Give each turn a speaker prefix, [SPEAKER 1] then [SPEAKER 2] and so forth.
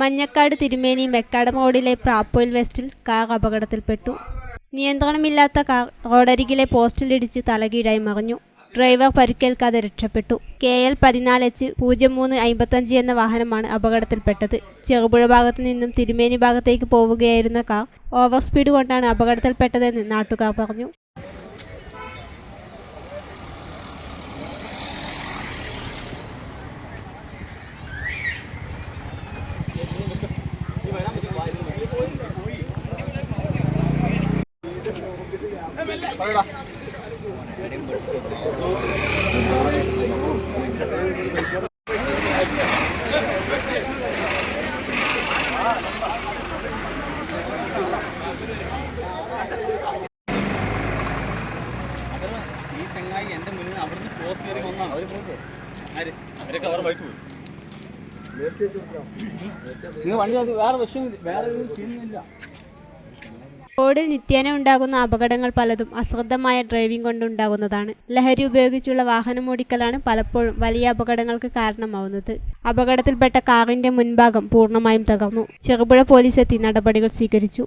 [SPEAKER 1] മഞ്ഞക്കാട് തിരുമേനി മെക്കാടം റോഡിലെ പ്രാപ്പോയിൽ വെസ്റ്റിൽ car അപകടത്തിൽപ്പെട്ടു. നിയന്ത്രണമില്ലാത്ത car റോഡരികിലെ പോസ്റ്റിലിടിച്ച് തലകീഴായി മറിഞ്ഞു. ഡ്രൈവർ പരിക്കേൽക്കാതെ രക്ഷപ്പെട്ടു. കെ എൽ പതിനാല് എച്ച് പൂജ്യം മൂന്ന് അമ്പത്തഞ്ച് എന്ന വാഹനമാണ് അപകടത്തിൽപ്പെട്ടത്. ചെറുപുഴ ഭാഗത്തു നിന്നും തിരുമേനി ഭാഗത്തേക്ക് പോവുകയായിരുന്ന കാർ ഓവർ സ്പീഡ് കൊണ്ടാണ് അപകടത്തിൽപ്പെട്ടതെന്ന് നാട്ടുകാർ പറഞ്ഞു.
[SPEAKER 2] ഈ ചങ്ങായി എന്റെ മുന്നിൽ അവിടുന്ന് ക്ലോസ് കയറി വന്നാണ് അവരൊക്കെ അവരുടെ വഴിക്ക് പോയി.
[SPEAKER 1] റോഡിൽ നിത്യേന ഉണ്ടാകുന്ന അപകടങ്ങൾ പലതും അശ്രദ്ധമായ ഡ്രൈവിംഗ് കൊണ്ടുണ്ടാകുന്നതാണ് ലഹരി ഉപയോഗിച്ചുള്ള വാഹനം ഓടിക്കലാണ് പലപ്പോഴും വലിയ അപകടങ്ങൾക്ക് കാരണമാവുന്നത്. അപകടത്തിൽപ്പെട്ട കാറിന്റെ മുൻഭാഗം പൂർണമായും തകർന്നു. ചെറുപുഴ പോലീസ് എത്തി നടപടികൾ സ്വീകരിച്ചു.